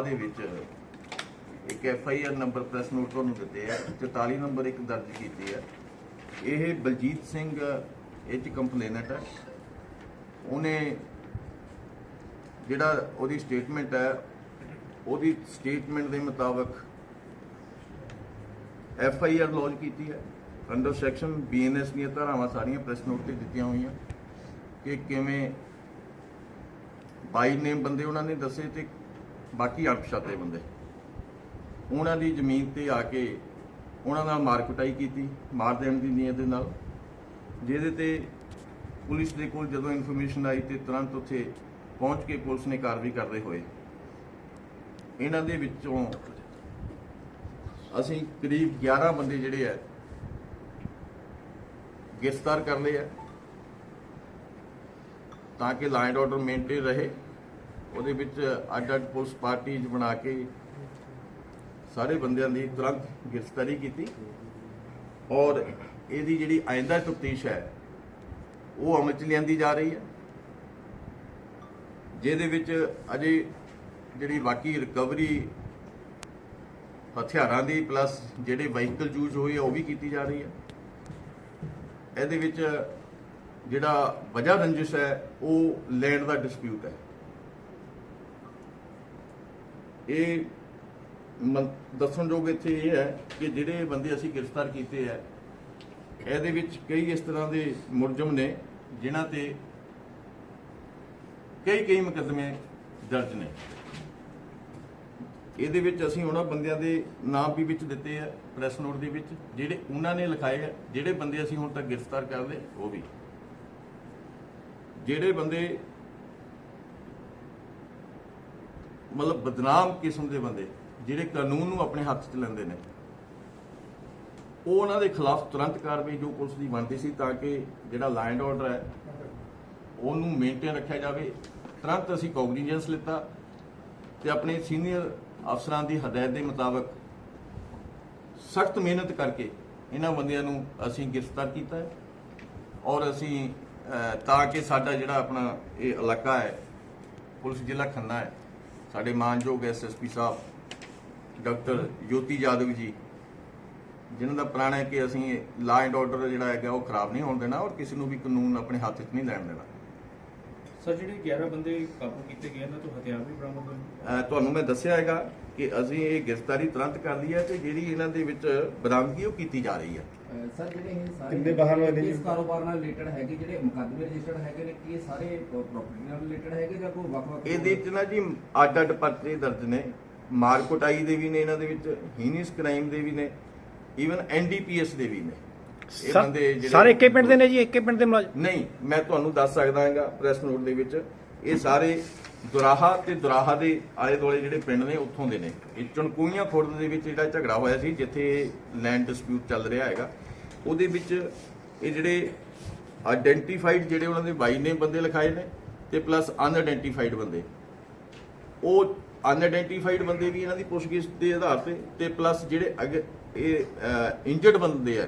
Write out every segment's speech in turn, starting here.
ਦਰਾਹਾ ਦੇ ਵਿੱਚ ਇੱਕ F I R number press note ਤੁਹਾਨੂੰ ਦਿੱਤੇ ਆ 44 ਨੰਬਰ ਇੱਕ ਦਰਜ ਕੀਤੀ ਹੈ ਇਹ ਬਲਜੀਤ ਸਿੰਘ, ਇਹ ਚ ਕੰਪਲੇਨਟ ਹੈ ਉਹਨੇ ਜਿਹੜਾ ਉਹਦੀ ਸਟੇਟਮੈਂਟ ਹੈ ਉਹਦੀ ਸਟੇਟਮੈਂਟ ਦੇ ਮੁਤਾਬਕ ਐਫ ਆਈ ਆਰ ਲੌਂਚ ਕੀਤੀ ਹੈ ਅੰਡਰ ਸੈਕਸ਼ਨ ਬੀਐਨਐਸ ਦੀਆਂ ਧਾਰਾਵਾਂ ਸਾਰੀਆਂ ਪ੍ਰੈਸ ਨੋਟ ਤੇ ਦਿੱਤੀਆਂ ਹੋਈਆਂ। ਕਿ ਕਿਵੇਂ ਬਾਈ ਨੇਮ ਬੰਦੇ ਉਹਨਾਂ ਨੇ ਦੱਸੇ ਤੇ ਬਾਕੀ ਅਣਪਛਾਤੇ ਬੰਦੇ। ਉਹਨਾਂ ਦੀ ਜ਼ਮੀਨ ਤੇ ਆ ਕੇ ਉਹਨਾਂ ਨਾਲ ਮਾਰ ਕੁਟਾਈ ਕੀਤੀ, ਮਾਰ ਦੇਣ ਦੀ ਨੀਅਤ ਦੇ ਨਾਲ। ਜਿਹਦੇ ਤੇ ਪੁਲਿਸ ਦੇ ਕੋਲ ਜਦੋਂ ਇਨਫੋਰਮੇਸ਼ਨ ਆਈ ਤੇ ਤੁਰੰਤ ਉੱਥੇ ਪਹੁੰਚ ਕੇ ਪੁਲਿਸ ਨੇ ਕਾਰਵਾਈ ਕਰਦੇ ਹੋਏ ਇਹਨਾਂ ਦੇ ਵਿੱਚੋਂ ਅਸੀਂ ਕਰੀਬ 11 ਬੰਦੇ ਜਿਹੜੇ ਆ, ਗ੍ਰਿਫਤਾਰ ਕਰ ਲਏ ਆ ਤਾਂ ਕਿ ਲਾਈਨ ਆਰਡਰ ਮੇਨਟੇਨ ਰਹੇ। ਉਹਦੇ ਵਿੱਚ ਅੱਡ ਅੱਡ ਪੁਲਿਸ ਪਾਰਟੀਜ਼ ਬਣਾ ਕੇ ਸਾਰੇ ਬੰਦਿਆਂ ਦੀ ਤੁਰੰਤ ਗ੍ਰਿਫਤਾਰੀ ਕੀਤੀ। ਔਰ ਇਹਦੀ ਜਿਹੜੀ ਆਇੰਦਾ ਤਫਤੀਸ਼ ਹੈ, ਉਹ ਅਮਲ ਚ ਲਿਆਂਦੀ ਜਾ ਰਹੀ ਹੈ। ਜਿਹਦੇ ਵਿੱਚ ਅਜੇ ਜਿਹੜੀ ਬਾਕੀ ਰਿਕਵਰੀ ਹਥਿਆਰਾਂ ਦੀ ਪਲੱਸ ਜਿਹੜੇ ਵਹੀਕਲ ਯੂਜ਼ ਹੋਏ ਆ, ਉਹ ਵੀ ਕੀਤੀ ਜਾ ਰਹੀ ਹੈ। ਇਹਦੇ ਵਿੱਚ ਜਿਹੜਾ ਵਜ੍ਹਾ ਰੰਜਿਸ਼ ਹੈ, ਉਹ ਲੈਂਡ ਦਾ ਡਿਸਪਿਊਟ ਹੈ। ਇਹ ਮ- ਦੱਸਣਯੋਗ ਇੱਥੇ ਇਹ ਹੈ ਕਿ ਜਿਹੜੇ ਬੰਦੇ ਅਸੀਂ ਗ੍ਰਿਫਤਾਰ ਕੀਤੇ ਹੈ, ਇਹਦੇ ਵਿੱਚ ਕਈ ਇਸ ਤਰ੍ਹਾਂ ਦੇ ਮੁਲਜ਼ਮ ਨੇ ਜਿਨ੍ਹਾਂ ਤੇ ਕਈ ਕਈ ਮੁਕੱਦਮੇ ਦਰਜ ਨੇ। ਇਹਦੇ ਵਿੱਚ ਅਸੀਂ ਉਹਨਾਂ ਬੰਦਿਆਂ ਦੇ ਨਾਮ ਵੀ ਵਿੱਚ ਦਿੱਤੇ ਆ ਪ੍ਰੈਸ ਨੋਟ ਦੇ ਵਿੱਚ, ਜਿਹੜੇ ਉਹਨਾਂ ਨੇ ਲਿਖਾਏ ਆ ਜਿਹੜੇ ਬੰਦੇ ਅਸੀਂ ਹੁਣ ਤੱਕ ਗ੍ਰਿਫਤਾਰ ਕਰਦੇ, ਉਹ ਵੀ। ਜਿਹੜੇ ਬੰਦੇ ਮਤਲਬ ਬਦਨਾਮ ਕਿਸਮ ਦੇ ਬੰਦੇ, ਜਿਹੜੇ ਕਾਨੂੰਨ ਨੂੰ ਆਪਣੇ ਹੱਥ 'ਚ ਲੈਂਦੇ ਨੇ। ਉਹ ਉਹਨਾਂ ਦੇ ਖਿਲਾਫ ਤੁਰੰਤ ਕਾਰਵਾਈ ਜੋ ਪੁਲਿਸ ਦੀ ਬਣਦੀ ਸੀ ਤਾਂ ਕਿ ਜਿਹੜਾ ਲਾਈਨ ਆਰਡਰ ਹੈ, ਉਹਨੂੰ ਮੇਨਟੇਨ ਰੱਖਿਆ ਜਾਵੇ। ਤੁਰੰਤ ਅਸੀਂ ਕੌਗਨੀਜੈਂਸ ਲਿੱਤਾ ਤੇ ਆਪਣੇ ਸੀਨੀਅਰ ਅਫਸਰਾਂ ਦੀ ਹਦਾਇਤ ਦੇ ਮੁਤਾਬਕ ਸਖਤ ਮਿਹਨਤ ਕਰਕੇ ਇਹਨਾਂ ਬੰਦਿਆਂ ਨੂੰ ਅਸੀਂ ਗ੍ਰਿਫਤਾਰ ਕੀਤਾ ਹੈ ਔਰ ਅਸੀਂ ਤਾਂ ਕਿ ਸਾਡਾ ਜਿਹੜਾ ਆਪਣਾ ਇਹ ਇਲਾਕਾ ਹੈ, ਪੁਲਿਸ ਜ਼ਿਲ੍ਹਾ ਖੰਨਾ ਹੈ ਸਾਡੇ ਮਾਨਯੋਗ ਐਸਐਸਪੀ ਸਾਹਿਬ, ਡਾਕਟਰ ਜੋਤੀ ਯਾਦਵ ਜੀ, ਜਿਨ੍ਹਾਂ ਦਾ ਪ੍ਰਾਣ ਹੈ ਕਿ ਅਸੀਂ ਲਾ ਐਂਡ ਆਰਡਰ ਜਿਹੜਾ ਹੈਗਾ ਉਹ ਖਰਾਬ ਨਹੀਂ ਹੋਣ ਦੇਣਾ ਔਰ ਕਿਸੇ ਨੂੰ ਵੀ ਕਾਨੂੰਨ ਆਪਣੇ ਹੱਥ 'ਚ ਨਹੀਂ ਲੈਣ ਦੇਣਾ। ਸਰ ਜਿਹੜੇ 11 ਬੰਦੇ ਕਾਬੂ ਕੀਤੇ ਗਏ ਇਹਨਾਂ ਤੋਂ ਹਥਿਆਰ ਵੀ ਬਰਾਮਦ ਹੋਏ ਅਹ ਤੁਹਾਨੂੰ ਮੈਂ ਦੱਸਿਆ ਹੈਗਾ ਕਿ ਅਸੀਂ ਇਹ ਗ੍ਰਿਫਤਾਰੀ ਤੁਰੰਤ ਕਰ ਲਈ ਹੈ ਤੇ ਜਿਹੜੀ ਇਹਨਾਂ ਦੇ ਵਿੱਚ ਬਰਾਮਦਗੀ ਉਹ ਕੀਤੀ ਜਾ ਰਹੀ ਹੈ। ਸਰ ਜਿਹੜੇ ਇਹ ਸਾਰੇ ਕਿੰਨੇ ਵਾਹਨ ਹੋਏ ਨੇ? ਜੀ? ਇਸ ਕਾਰੋਬਾਰ ਨਾਲ ਰਿਲੇਟਡ ਹੈਗੇ ਜਿਹੜੇ ਮੁਕੱਦਮੇ ਰਜਿਸਟਰਡ ਹੈਗੇ ਨੇ ਕੀ ਇਹ ਸਾਰੇ ਪ੍ਰਾਪਰਟੀ ਨਾਲ ਰਿਲੇਟਡ ਹੈਗੇ ਜਾਂ ਕੋਈ ਵੱਖ-ਵੱਖ ਇਹਦੇ ਵਿੱਚ ਨਾ ਜੀ ਅੱਡ ਅੱਡ ਪਰਚੇ ਦਰਜ ਨੇ ਮਾਰ ਕੁਟਾਈ ਦੇ ਵੀ ਨੇ ਇਹਨਾਂ ਦੇ ਵਿੱਚ ਹੀਨਿਸ ਕ੍ਰਾਈਮ ਦੇ ਵੀ ਨੇ ਈਵਨ ਐਨਡੀਪੀਐਸ ਦੇ ਵੀ ਨੇ। ਇਹ ਸਾ- ਬੰਦੇ ਜਿਹੜੇ ਸਾਰੇ ਇੱਕੇ ਪਿੰਡ ਦੇ ਨੇ ਜੀ ਇੱਕੇ ਪਿੰਡ ਦੇ ਮੁਲਾਜ਼ਮ ਨਹੀਂ ਮੈਂ ਤੁਹਾਨੂੰ ਦੱਸ ਸਕਦਾ ਹਾਂਗਾ ਪ੍ਰੈਸ ਨੋਟ ਦੇ ਵਿੱਚ ਇਹ ਸਾਰੇ ਦੁਰਾਹਾ ਤੇ ਦੁਰਾਹਾ ਦੇ ਆਲੇ ਦੁਆਲੇ ਜਿਹੜੇ ਪਿੰਡ ਨੇ ਉੱਥੋਂ ਦੇ ਨੇ। ਇਹ ਚਣਕੂਈਆਂ ਖੁਰਦ ਦੇ ਵਿੱਚ ਜਿਹੜਾ ਝਗੜਾ ਹੋਇਆ ਸੀ ਜਿੱਥੇ ਲੈਂਡ ਡਿਸਪਿਊਟ ਚੱਲ ਰਿਹਾ ਹੈਗਾ ਉਹਦੇ ਵਿੱਚ ਇਹ ਜਿਹੜੇ ਆਇਡੈਂਟੀਫਾਈਡ ਜਿਹੜੇ ਉਹਨਾਂ ਦੇ ਬਾਈ ਨੇ ਬੰਦੇ ਲਿਖਾਏ ਨੇ ਤੇ ਪਲੱਸ ਅਨਆਇਡੈਂਟੀਫਾਈਡ ਬੰਦੇ। ਉਹ ਅਨਆਇਡੈਂਟੀਫਾਈਡ ਬੰਦੇ ਵੀ ਇਹਨਾਂ ਦੀ ਪੁੱਛਗਿੱਛ ਦੇ ਆਧਾਰ ਤੇ ਤੇ ਪਲੱਸ ਜਿਹੜੇ ਅੱਗੇ ਇਹ ਇੰਜਰਡ ਬੰਦੇ ਆ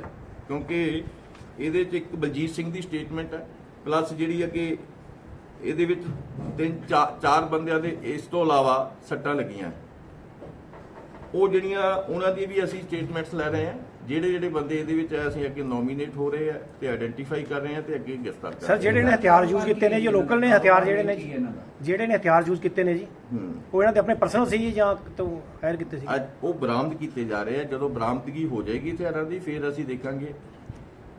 ਕਿਉਂਕਿ ਇਹਦੇ ਚ ਇੱਕ ਬਲਜੀਤ ਸਿੰਘ ਦੀ ਸਟੇਟਮੈਂਟ ਹੈ। ਪਲੱਸ ਜਿਹੜੀ ਹੈ ਕਿ ਇਹਦੇ ਵਿੱਚ ਤਿੰਨ ਚਾ- ਚਾਰ ਬੰਦਿਆਂ ਦੇ ਇਸ ਤੋਂ ਇਲਾਵਾ ਸੱਟਾਂ ਲੱਗੀਆਂ। ਉਹ ਜਿਹੜੀਆਂ ਉਹਨਾਂ ਦੀ ਵੀ ਅਸੀਂ ਸਟੇਟਮੈਂਟਸ ਲੈ ਰਹੇ ਹਾਂ। ਜਿਹੜੇ ਜਿਹੜੇ ਬੰਦੇ ਇਹਦੇ ਵਿੱਚ ਆ, ਅਸੀਂ ਅੱਗੇ ਨੋਮੀਨੇਟ ਹੋ ਰਹੇ ਆ ਤੇ ਆਇਡੈਂਟੀਫਾਈ ਕਰ ਰਹੇ ਆ ਤੇ ਅੱਗੇ ਗ੍ਰਿਫਤਾਰ ਕਰ ਸਰ ਰਹੇ ਜਿਹੜੇ ਨੇ ਹਥਿਆਰ ਯੂਜ਼ ਕੀਤੇ ਨੇ ਜੀ ਲੋਕਲ ਨੇ ਹਥਿਆਰ ਜਿਹੜੇ ਨੇ ਜੀ? ਜਿਹੜੇ ਨੇ ਹਥਿਆਰ ਯੂਜ਼ ਕੀਤੇ ਨੇ ਜੀ? ਉਹ ਇਹਨਾਂ ਦੇ ਆਪਣੇ ਪਰਸਨਲ ਸੀ ਜੀ ਤੋਂ ਹਾਇਰ ਕੀਤੇ ਸੀ? ਅੱਜ ਉਹ ਬਰਾਮਦ ਕੀਤੇ ਜਾ ਰਹੇ ਆ। ਜਦੋਂ ਬਰਾਮਦਗੀ ਹੋ ਜਾਏਗੀ ਹਥਿਆਰਾਂ ਦੀ ਫਿਰ ਅਸੀਂ ਦੇਖਾਂਗੇ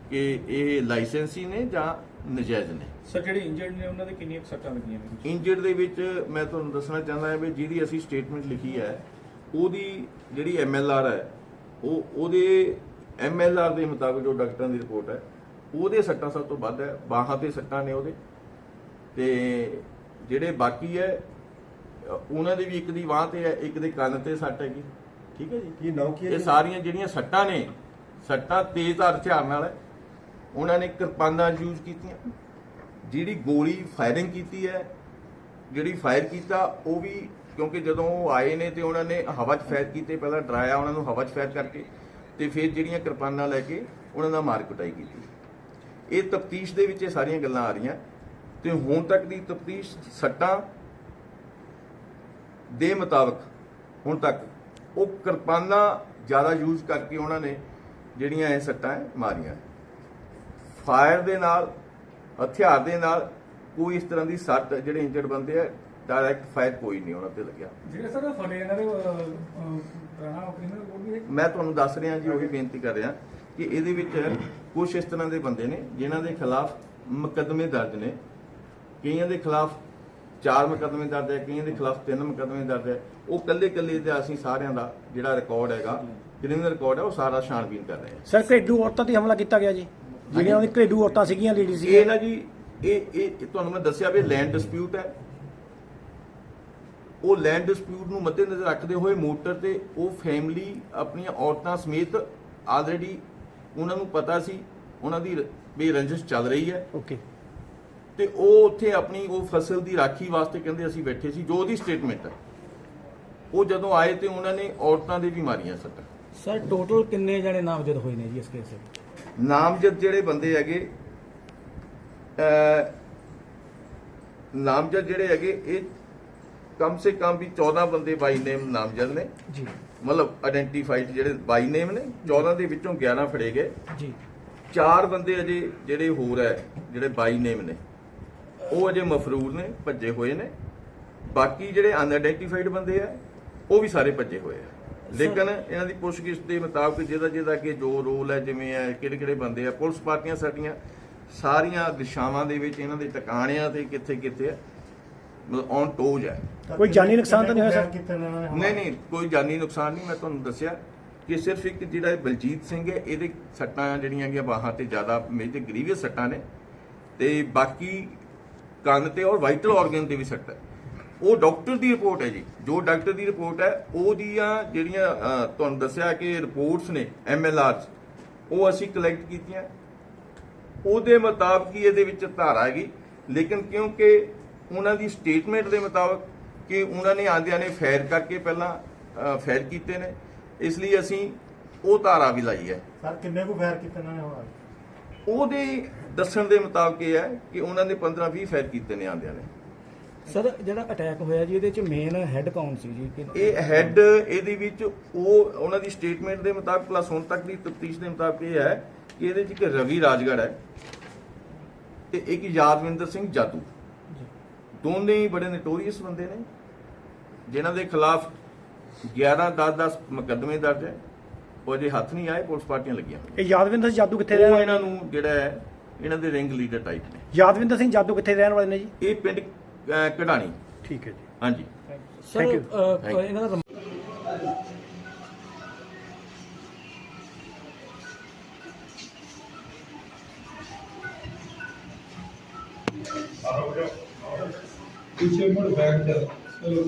ਕਿ ਇਹ ਲਾਇਸੈਂਸੀ ਨੇ ਜਾਂ ਨਜਾਇਜ਼ ਨੇ। ਸਰ ਜਿਹੜੇ ਇੰਜਰਡ ਨੇ ਉਹਨਾਂ ਦੇ ਕਿੰਨੀਆਂ ਸੱਟਾਂ ਲੱਗੀਆਂ ਨੇ? ਇੰਜਰਡ ਦੇ ਵਿੱਚ ਮੈਂ ਤੁਹਾਨੂੰ ਦੱਸਣਾ ਚਾਹੁੰਦਾ ਹਾਂ ਵੀ ਜਿਹਦੀ ਅਸੀਂ ਸਟੇਟਮੈਂਟ ਲਿਖੀ ਹੈ ਉਹਦੀ ਜਿਹੜੀ ਐਮਐਲਆਰ ਹੈ ਉਹ ਉਹਦੇ ਐਮਐਲਆਰ ਦੇ ਮੁਤਾਬਕ ਜੋ ਡਾਕਟਰਾਂ ਦੀ ਰਿਪੋਰਟ ਹੈ ਉਹਦੇ ਸੱਟਾਂ ਸਭ ਤੋਂ ਵੱਧ ਹੈ ਬਾਹਾਂ ਤੇ ਸੱਟਾਂ ਨੇ ਉਹਦੇ। ਤੇ ਜਿਹੜੇ ਬਾਕੀ ਹੈ ਉਹਨਾਂ ਦੀ ਵੀ ਇੱਕ ਦੀ ਬਾਹ ਤੇ ਹੈ ਇੱਕ ਦੇ ਕੰਨ ਤੇ ਸੱਟ ਹੈਗੀ। ਠੀਕ ਹੈ ਜੀ? ਕੀ ਨਾਮ ਕੀ ਇਹ ਸਾਰੀਆਂ ਜਿਹੜੀਆਂ ਸੱਟਾਂ ਨੇ ਸੱਟਾਂ ਤੇਜ਼ਧਾਰ ਹਥਿਆਰ ਨਾਲ ਹੈ। ਉਹਨਾਂ ਨੇ ਕਿਰਪਾਨਾਂ ਯੂਜ਼ ਕੀਤੀਆਂ। ਜਿਹੜੀ ਗੋਲੀ ਫਾਇਰਿੰਗ ਕੀਤੀ ਹੈ ਜਿਹੜੀ ਫਾਇਰ ਕੀਤਾ ਉਹ ਵੀ ਕਿਉਂਕਿ ਜਦੋਂ ਉਹ ਆਏ ਨੇ ਤੇ ਉਹਨਾਂ ਨੇ ਹਵਾ 'ਚ ਫਾਇਰ ਕੀਤੇ, ਪਹਿਲਾਂ ਡਰਾਇਆ ਉਹਨਾਂ ਨੂੰ ਹਵਾ 'ਚ ਫਾਇਰ ਕਰਕੇ ਤੇ ਫਿਰ ਜਿਹੜੀਆਂ ਕਿਰਪਾਨਾਂ ਲੈ ਕੇ ਉਹਨਾਂ ਦਾ ਮਾਰ ਕੁਟਾਈ ਕੀਤੀ। ਇਹ ਤਫਤੀਸ਼ ਦੇ ਵਿੱਚ ਇਹ ਸਾਰੀਆਂ ਗੱਲਾਂ ਆ ਰਹੀਆਂ। ਤੇ ਹੁਣ ਤੱਕ ਦੀ ਤਫਤੀਸ਼ ਸੱਟਾਂ ਦੇ ਮੁਤਾਬਕ ਹੁਣ ਤੱਕ ਉਹ ਕਿਰਪਾਨਾਂ ਜ਼ਿਆਦਾ ਯੂਜ਼ ਕਰਕੇ ਉਹਨਾਂ ਨੇ ਜਿਹੜੀਆਂ ਇਹ ਸੱਟਾਂ ਮਾਰੀਆਂ। ਫਾਇਰ ਦੇ ਨਾਲ, ਹਥਿਆਰ ਦੇ ਨਾਲ ਕੋਈ ਇਸ ਤਰ੍ਹਾਂ ਦੀ ਸੱਟ ਜਿਹੜੇ ਇੰਜਰਡ ਬੰਦੇ ਆ ਡਾਇਰੈਕਟ ਫਾਇਰ ਕੋਈ ਨਹੀਂ ਉਹਨਾਂ ਤੇ ਲੱਗਿਆ। ਜਿਹੜੇ ਸਰ ਫੜੇ ਇਹਨਾਂ ਦੇ ਪੁਰਾਣਾ ਆਪਰੇਸ਼ਨ ਉਹ ਵੀ ਮੈਂ ਤੁਹਾਨੂੰ ਦੱਸ ਰਿਹਾ ਜੀ ਉਹੀ ਬੇਨਤੀ ਕਰ ਰਿਹਾ ਕਿ ਇਹਦੇ ਵਿੱਚ ਕੁਝ ਇਸ ਤਰ੍ਹਾਂ ਦੇ ਬੰਦੇ ਨੇ ਜਿਨ੍ਹਾਂ ਦੇ ਖਿਲਾਫ ਮੁਕੱਦਮੇ ਦਰਜ ਨੇ। ਕਈਆਂ ਦੇ ਖਿਲਾਫ ਚਾਰ ਮੁਕੱਦਮੇ ਦਰਜ ਹੈ ਕਈਆਂ ਦੇ ਖਿਲਾਫ ਤਿੰਨ ਮੁਕੱਦਮੇ ਦਰਜ ਹੈ। ਉਹ ਕੱਲੇ ਕੱਲੇ ਦੇ ਅਸੀਂ ਸਾਰਿਆਂ ਦਾ ਜਿਹੜਾ ਰਿਕਾਰਡ ਹੈਗਾ ਕ੍ਰਿਮੀਨਲ ਰਿਕਾਰਡ ਹੈ ਉਹ ਸਾਰਾ ਛਾਣਬੀਨ ਕਰ ਰਹੇ ਹਾਂ। ਸਰ ਘਰੇਲੂ ਔਰਤਾਂ ਤੇ ਹਮਲਾ ਕੀਤਾ ਗਿਆ ਜੀ। ਜਿਹੜੀਆਂ ਉਹਦੀ ਘਰੇਲੂ ਔਰਤਾਂ ਸੀਗੀਆਂ ਲੇਡੀ ਇਹ ਨਾ ਜੀ ਇਹ ਇਹ ਤੁਹਾਨੂੰ ਮੈਂ ਦੱਸਿਆ ਵੀ ਲੈਂਡ ਡਿਸਪਿਊਟ ਹੈ। ਉਹ ਲੈਂਡ ਡਿਸਪਿਊਟ ਨੂੰ ਮੱਦੇਨਜ਼ਰ ਰੱਖਦੇ ਹੋਏ ਮੋਟਰ ਤੇ ਉਹ ਫੈਮਿਲੀ ਆਪਣੀਆਂ ਔਰਤਾਂ ਸਮੇਤ ਆਲਰੇਡੀ ਉਹਨਾਂ ਨੂੰ ਪਤਾ ਸੀ ਉਹਨਾਂ ਦੀ ਵੀ ਰੰਜਿਸ਼ ਚੱਲ ਰਹੀ ਹੈ। ਓਕੇ ਤੇ ਉਹ ਉੱਥੇ ਆਪਣੀ ਉਹ ਫਸਲ ਦੀ ਰਾਖੀ ਵਾਸਤੇ ਕਹਿੰਦੇ ਅਸੀਂ ਬੈਠੇ ਸੀ ਜੋ ਉਹਦੀ ਸਟੇਟਮੈਂਟ ਹੈ। ਉਹ ਜਦੋਂ ਆਏ ਤੇ ਉਹਨਾਂ ਨੇ ਔਰਤਾਂ ਦੇ ਵੀ ਮਾਰੀਆਂ ਸੱਟਾਂ। ਸਰ ਟੋਟਲ ਕਿੰਨੇ ਜਣੇ ਨਾਮਜ਼ਦ ਹੋਏ ਨੇ ਜੀ ਇਸ ਕੇਸ 'ਚ ਨਾਮਜ਼ਦ ਜਿਹੜੇ ਬੰਦੇ ਹੈਗੇ ਅ ਨਾਮਜ਼ਦ ਜਿਹੜੇ ਹੈਗੇ ਇਹ ਕਮ ਸੇ ਕਮ ਵੀ 14 ਬੰਦੇ ਬਾਈ ਨੇਮ ਨਾਮਜ਼ਦ ਨੇ। ਜੀ। ਮਤਲਬ ਆਇਡੈਂਟੀਫਾਈਡ ਜਿਹੜੇ ਬਾਈ ਨੇਮ ਨੇ 14 ਦੇ ਵਿੱਚੋਂ 11 ਫੜੇ ਗਏ। ਜੀ। ਚਾਰ ਬੰਦੇ ਅਜੇ ਜਿਹੜੇ ਹੋਰ ਹੈ ਜਿਹੜੇ ਬਾਈ ਨੇਮ ਨੇ। ਉਹ ਅਜੇ ਮਫਰੂਰ ਨੇ ਭੱਜੇ ਹੋਏ ਨੇ। ਬਾਕੀ ਜਿਹੜੇ ਅਨਆਇਡੈਂਟੀਫਾਈਡ ਬੰਦੇ ਆ ਉਹ ਵੀ ਸਾਰੇ ਭੱਜੇ ਹੋਏ ਆ। ਲੇਕਿਨ ਇਹਨਾਂ ਦੀ ਪੁੱਛਗਿੱਛ ਦੇ ਮੁਤਾਬਕ ਜਿਹਦਾ ਜਿਹਦਾ ਕਿ ਜੋ ਰੋਲ ਹੈ ਜਿਵੇਂ ਹੈ ਕਿਹੜੇ ਕਿਹੜੇ ਬੰਦੇ ਆ ਪੁਲਿਸ ਪਾਰਟੀਆਂ ਸਾਡੀਆਂ ਸਾਰੀਆਂ ਦਿਸ਼ਾਵਾਂ ਦੇ ਵਿੱਚ ਇਹਨਾਂ ਦੇ ਟਿਕਾਣਿਆਂ ਤੇ ਕਿੱਥੇ ਕਿੱਥੇ ਆ ਮਤਲਬ ਔਨ ਟੋਜ ਹੈ। ਕੋਈ ਜਾਨੀ ਨੁਕਸਾਨ ਤਾਂ ਨਹੀਂ ਹੋਇਆ ਸਰ? ਨਹੀਂ ਨਹੀਂ ਕੋਈ ਜਾਨੀ ਨੁਕਸਾਨ ਨਹੀਂ ਮੈਂ ਤੁਹਾਨੂੰ ਦੱਸਿਆ ਕਿ ਸਿਰਫ ਇੱਕ ਜਿਹੜਾ ਇਹ ਬਲਜੀਤ ਸਿੰਘ ਹੈ ਇਹਦੇ ਸੱਟਾਂ ਜਿਹੜੀਆਂ ਹੈਗੀਆਂ ਬਾਹਾਂ ਤੇ ਜ਼ਿਆਦਾ ਮੇਜਰ ਗਰੀਵੀਅਸ ਸੱਟਾਂ ਨੇ ਤੇ ਬਾਕੀ ਕੰਨ ਤੇ ਔਰ ਵਾਈਟਲ ਆਰਗਨ ਤੇ ਵੀ ਸੱਟ ਹੈ। ਉਹ ਡਾਕਟਰ ਦੀ ਰਿਪੋਰਟ ਹੈ ਜੀ। ਜੋ ਡਾਕਟਰ ਦੀ ਰਿਪੋਰਟ ਹੈ ਉਹਦੀਆਂ ਜਿਹੜੀਆਂ ਅਹ, ਤੁਹਾਨੂੰ ਦੱਸਿਆ ਕਿ ਰਿਪੋਰਟਸ ਨੇ ਐਮਐਲਆਰਸ ਉਹ ਅਸੀਂ ਕਲੈਕਟ ਕੀਤੀਆਂ। ਉਹਦੇ ਮੁਤਾਬਕ ਹੀ ਇਹਦੇ ਵਿੱਚ ਧਾਰਾ ਹੈਗੀ। ਲੇਕਿਨ ਕਿਉਂਕਿ ਉਹਨਾਂ ਦੀ ਸਟੇਟਮੈਂਟ ਦੇ ਮੁਤਾਬਕ ਕਿ ਉਹਨਾਂ ਨੇ ਆਂਦਿਆਂ ਨੇ ਫਾਇਰ ਕਰਕੇ ਪਹਿਲਾਂ ਫਾਇਰ ਕੀਤੇ ਨੇ। ਇਸ ਲਈ ਅਸੀਂ ਉਹ ਧਾਰਾ ਵੀ ਲਾਈ ਹੈ। ਸਰ ਕਿੰਨੇ ਕੁ ਫਾਇਰ ਕੀਤੇ ਨੇ ਹੁਣ ਉਹਦੇ ਦੱਸਣ ਦੇ ਮੁਤਾਬਕ ਇਹ ਹੈ ਕਿ ਉਹਨਾਂ ਨੇ 15 20 ਫਾਇਰ ਕੀਤੇ ਨੇ ਆਂਦਿਆਂ ਨੇ। ਸਰ ਜਿਹੜਾ ਅਟੈਕ ਹੋਇਆ ਜੀ ਇਹਦੇ 'ਚ ਮੇਨ ਹੈੱਡ ਕੌਣ ਸੀ ਜੀ? ਇਹ ਹੈੱਡ ਇਹਦੇ ਵਿੱਚ ਉਹ ਉਹਨਾਂ ਦੀ ਸਟੇਟਮੈਂਟ ਦੇ ਮੁਤਾਬਕ ਪਲੱਸ ਹੁਣ ਤੱਕ ਦੀ ਤਫਤੀਸ਼ ਦੇ ਮੁਤਾਬਕ ਇਹ ਹੈ ਕਿ ਇਹਦੇ 'ਚ ਇੱਕ ਰਵੀ ਰਾਜਗੜ ਹੈ ਤੇ ਇੱਕ ਯਾਦਵਿੰਦਰ ਸਿੰਘ ਜਾਦੂ। ਦੋਨੇ ਹੀ ਬੜੇ ਨਟੋਰੀਅਸ ਬੰਦੇ ਨੇ ਜਿਨ੍ਹਾਂ ਦੇ ਖਿਲਾਫ 11 10 10 ਮੁਕੱਦਮੇ ਦਰਜ ਹੈ। ਉਹ ਅਜੇ ਹੱਥ ਨਹੀਂ ਆਏ ਪੁਲਿਸ ਪਾਰਟੀਆਂ ਲੱਗੀਆਂ। ਇਹ ਯਾਦਵਿੰਦਰ ਸਿੰਘ ਜਾਦੂ ਕਿੱਥੇ ਰਹਿਣ ਉਹ ਇਹਨਾਂ ਨੂੰ ਜਿਹੜਾ ਹੈ ਇਹਨਾਂ ਦੇ ਰਿੰਗ ਲੀਡਰ ਟਾਈਪ ਨੇ। ਯਾਦਵਿੰਦਰ ਸਿੰਘ ਜਾਦੂ ਕਿੱਥੇ ਰਹਿਣ ਵਾਲੇ ਨੇ ਜੀ? ਇਹ ਪਿੰਡ ਕਢਾਣੀ। ਠੀਕ ਹੈ ਜੀ। ਹਾਂਜੀ. ਇਹਨਾਂ ਦਾ पीछे मुड़ बैठ चल चलो